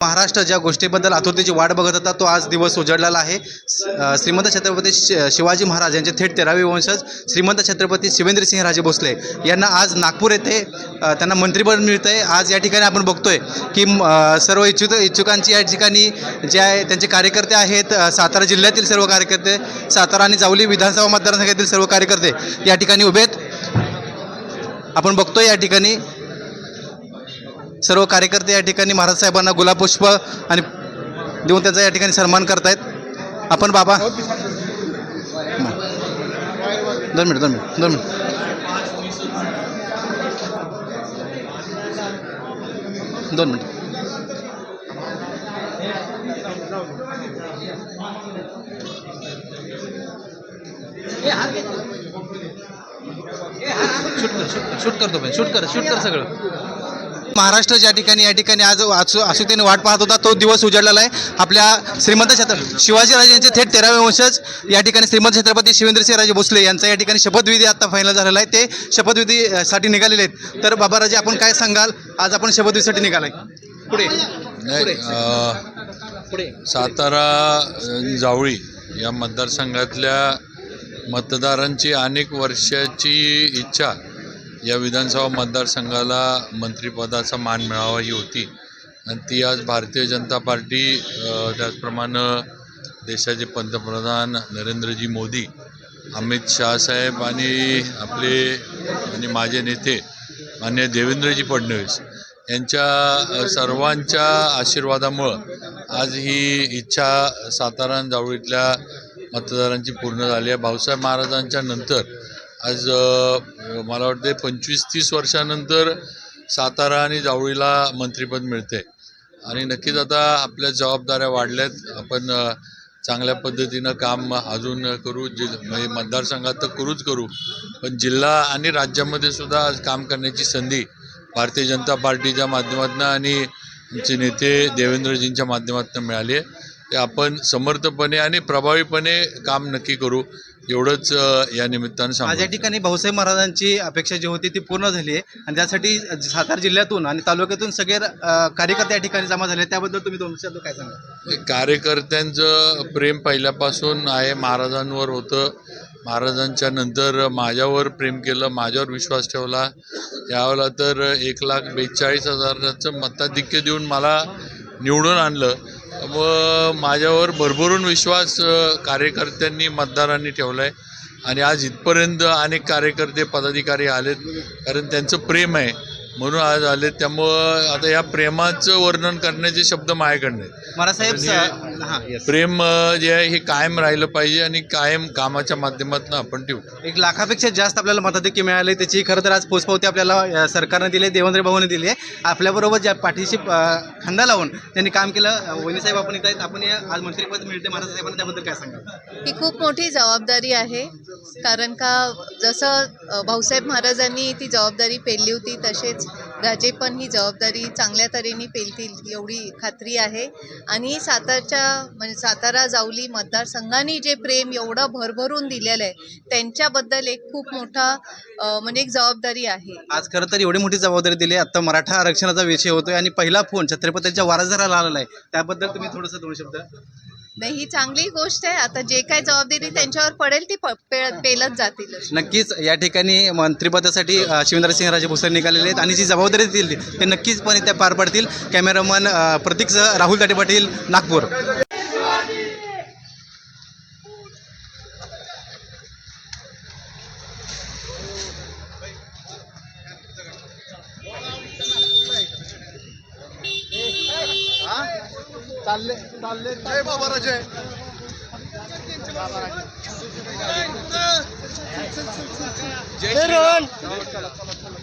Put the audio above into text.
महाराष्ट्र ज्या गोष्टीबद्दल आतुरतेची वाट बघत होता तो आज दिवस उजळलेला आहे. श्रीमंत छत्रपती शि- शिवाजी महाराज यांचे थेट तेरावे वंशज श्रीमंत छत्रपती शिवेंद्रसिंह राजे भोसले यांना आज नागपूर येथे त्यांना मंत्रिपद मिळतं आहे आज या ठिकाणी आपण बघतोय की म, सर्व इच्छुक इच्छुकांची या ठिकाणी जे आहे त्यांचे कार्यकर्ते आहेत. सातारा जिल्ह्यातील सर्व कार्यकर्ते सातारा आणि जावली विधानसभा मतदारसंघातील सर्व कार्यकर्ते या ठिकाणी उभे आहेत. आपण बघतोय या ठिकाणी सर्व कार्यकर्ते या ठिकाणी महाराज साहेबांना गुलाब आणि देऊन त्यांचा या ठिकाणी सन्मान करतायत. आपण बाबा दोन मिनिट दोन मिनिट दोन मिनिट. दोन मिनिट. शूट कर शूट कर शूट करतो शूट कर शूट कर सगळं. महाराष्ट्र ज्या ठिकाणी या ठिकाणी आज आसु- आसुकतेने वाट पाहत होता तो दिवस उजाडलेला आहे. आपल्या श्रीमंत छत्र शिवाजीराजे यांचे थेट तेरावे वंशज या ठिकाणी श्रीमंत छत्रपती शिवेंद्रसिंह राजे भोसले यांचा या ठिकाणी शपथविधी आता फायनल झालेला आहे. ते शपथविधी अ, साठी निघालेले आहेत. तर बाबाराजे आपण काय सांगाल? आज आपण शपथविधीसाठी निघालाय. पुढे. पुढे. सातारा जावळी या मतदारसंघातल्या मतदारांची अनेक वर्षाची इच्छा या विधानसभा मतदारसंघाला मंत्रिपदाचा मान मिळावा ही होती. आणि ती आज भारतीय जनता पार्टी त्याचप्रमाणे देशाचे पंतप्रधान नरेंद्रजी मोदी अमित शहासाहेब आणि आपले आणि माझे नेते मान्य देवेंद्रजी फडणवीस यांच्या सर्वांच्या आशीर्वादामुळं आज ही इच्छा सातारा जावळीतल्या मतदारांची पूर्ण झाली आहे. भाऊसाहेब महाराजांच्या नंतर आज मला वाटते पंचवीस तीस वर्षानंतर सातारा आणि जावळीला मंत्रिपद मिळते आणि नक्कीच आता आपल्या जबाबदाऱ्या वाढल्यात. आपण चांगल्या पद्धतीनं काम अजून करू. जि म्हणजे मतदारसंघात तर करूच करू. पण जिल्हा आणि राज्यामध्ये सुद्धा आज काम करण्याची संधी भारतीय जनता पार्टीच्या माध्यमातून आणि आमचे नेते देवेंद्रजींच्या माध्यमातून मिळाली आहे. ते आपण समर्थपणे आणि प्रभावीपणे काम नक्की करू. एवढंच या निमित्तानं सांगू. ठिकाणी भाऊसाहेब महाराजांची अपेक्षा जी होती ती पूर्ण झाली आहे. आणि त्यासाठी सातारा जिल्ह्यातून आणि तालुक्यातून सगळे अ, कार्यकर्ते या ठिकाणी जमा झाले. त्याबद्दल तुम्ही दोन शब्द काय सांगा कार्यकर्त्यांचं प्रेम पहिल्यापासून आहे महाराजांवर होतं. महाराजांच्या नंतर माझ्यावर प्रेम केलं माझ्यावर विश्वास ठेवला. यावेळेला तर एक लाख बेचाळीस हजाराचं मताधिक्य देऊन मला निवडून आणलं. व माझ्यावर भरभरून विश्वास कार्यकर्त्यांनी मतदारांनी ठेवला आहे आणि आज इथपर्यंत अनेक कार्यकर्ते पदाधिकारी आलेत. कारण त्यांचं प्रेम आहे. म्हणून आज आलेत त्यामुळं आता या प्रेमाचं वर्णन करण्याचे शब्द माझ्याकडनं आहेत. महाराजसाहेब आणि स- हां येस प्रेम जे आहे हे कायम राहिलं पाहिजे आणि कायम कामाच्या माध्यमातून आपण ठेवू एक लाखापेक्षा जास्त आपल्याला मताधिक्य मिळाले त्याची खरं तर आज पोचपावती आपल्याला सरकारने दिली आहे देवेंद्र भाऊने दिली आहे. आपल्याबरोबर ज्या पाठीशी खांदा लावून त्यांनी काम केलं अ, वहिनीसाहेब आपण इथं आहेत आपण आज मंत्रिपद मिळते महाराज साहेबांना त्याबद्दल काय सांगा ही खूप मोठी जबाबदारी आहे कारण का जसं भाऊसाहेब महाराजांनी ती जबाबदारी पेलली होती तसेच राजे पण ही जबाबदारी चांगल्या तऱ्हेने पेलतील एवढी खात्री आहे. आणि सातारच्या म्हणजे सातारा जावली मतदारसंघाने जे प्रेम एवढं भरभरून दिलेलं आहे त्यांच्याबद्दल एक खूप मोठा म्हणजे एक जबाबदारी आहे. आज खरं तर एवढी मोठी जबाबदारी दिली आता मराठा आरक्षणाचा विषय होतोय आणि पहिला फोन छत्रपतीच्या वारसदाराला आलेला आहे. त्याबद्दल तुम्ही थोडंसं दोन शब्द नाही ही चांगली गोष्ट आहे. आता जे काय जबाबदारी त्यांच्यावर पडेल ती प- पे- पेलत जातील. नक्कीच या ठिकाणी मंत्रिपदासाठी शिवेंद्र सिंह राजे भोसले निघालेले आहेत आणि जी जबाबदारी दिली ते नक्कीचपणे त्या पार पडतील. कॅमेरामन अ, प्रतीकसह राहुल ताटे पाटील नागपूर. चालले चालले. जय बाबा राजे जय